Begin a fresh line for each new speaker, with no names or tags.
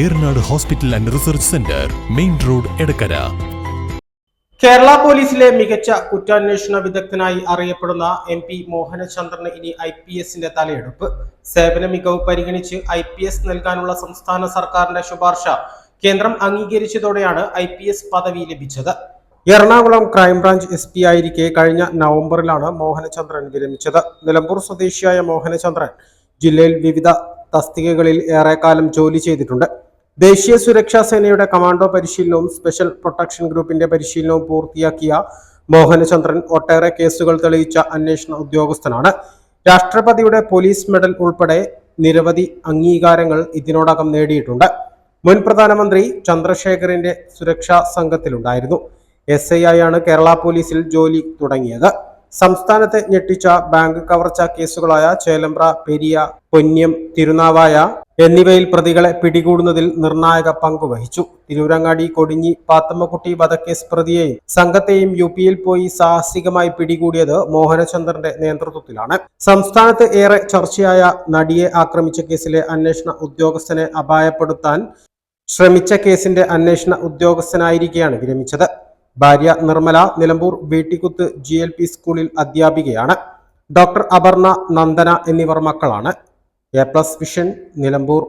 Eranad hospital and research centre main road Edakkara.
Kerala പോലീസിലെ മികച്ച കുറ്റാന്വേഷണ വിദഗ്ധനായി അറിയപ്പെടുന്ന എം പി മോഹനചന്ദ്രന് ഇനി ഐ പി എസിന്റെ തലയെടുപ്പ്. സേവന മികവ് പരിഗണിച്ച് ഐ പി എസ് നൽകാനുള്ള സംസ്ഥാന സർക്കാരിന്റെ ശുപാർശ കേന്ദ്രം അംഗീകരിച്ചതോടെയാണ് ഐ പി എസ് പദവി ലഭിച്ചത്. Ernakulam crime branch S P ആയിരിക്കെ കഴിഞ്ഞ നവംബറിലാണ് മോഹനചന്ദ്രൻ വിരമിച്ചത്. നിലമ്പൂർ സ്വദേശിയായ മോഹനചന്ദ്രൻ ജില്ലയിൽ വിവിധ തസ്തികകളിൽ ഏറെക്കാലം ജോലി ചെയ്തിട്ടുണ്ട്. ദേശീയ സുരക്ഷാ സേനയുടെ കമാൻഡോ പരിശീലനവും സ്പെഷ്യൽ പ്രൊട്ടക്ഷൻ ഗ്രൂപ്പിന്റെ പരിശീലനവും പൂർത്തിയാക്കിയ മോഹനചന്ദ്രൻ ഒട്ടേറെ കേസുകൾ തെളിയിച്ച അന്വേഷണ ഉദ്യോഗസ്ഥനാണ്. രാഷ്ട്രപതിയുടെ പോലീസ് മെഡൽ ഉൾപ്പെടെ നിരവധി അംഗീകാരങ്ങൾ ഇതിനോടകം നേടിയിട്ടുണ്ട്. മുൻ പ്രധാനമന്ത്രി ചന്ദ്രശേഖറിന്റെ സുരക്ഷാ സംഘത്തിലുണ്ടായിരുന്നു. എസ് ഐ ആയാണ് കേരള പോലീസിൽ ജോലി തുടങ്ങിയത്. സംസ്ഥാനത്തെ ഞെട്ടിച്ച ബാങ്ക് കവർച്ച കേസുകളായ ചേലമ്പ്ര പെരിയ പൊന്യം തിരുനാവായ എന്നിവയിൽ പ്രതികളെ പിടികൂടുന്നതിൽ നിർണായക പങ്ക് വഹിച്ചു. തിരൂരങ്ങാടി കൊടിഞ്ഞി പാത്തമ്മക്കുട്ടി വധക്കേസ് പ്രതിയെയും സംഘത്തെയും യു പിയിൽ പോയി സാഹസികമായി പിടികൂടിയത് മോഹനചന്ദ്രന്റെ നേതൃത്വത്തിലാണ്. സംസ്ഥാനത്ത് ഏറെ ചർച്ചയായ നടിയെ ആക്രമിച്ച കേസിലെ അന്വേഷണ ഉദ്യോഗസ്ഥനെ അപായപ്പെടുത്താൻ ശ്രമിച്ച കേസിന്റെ അന്വേഷണ ഉദ്യോഗസ്ഥനായിരിക്കെയാണ് വിരമിച്ചത്. ഭാര്യ Nirmala Nilambur വീട്ടിക്കുത്ത് G L P സ്കൂളിൽ അധ്യാപികയാണ്. ഡോക്ടർ അപർണ നന്ദന എന്നിവർ മക്കളാണ്. A plus vision Nilambur.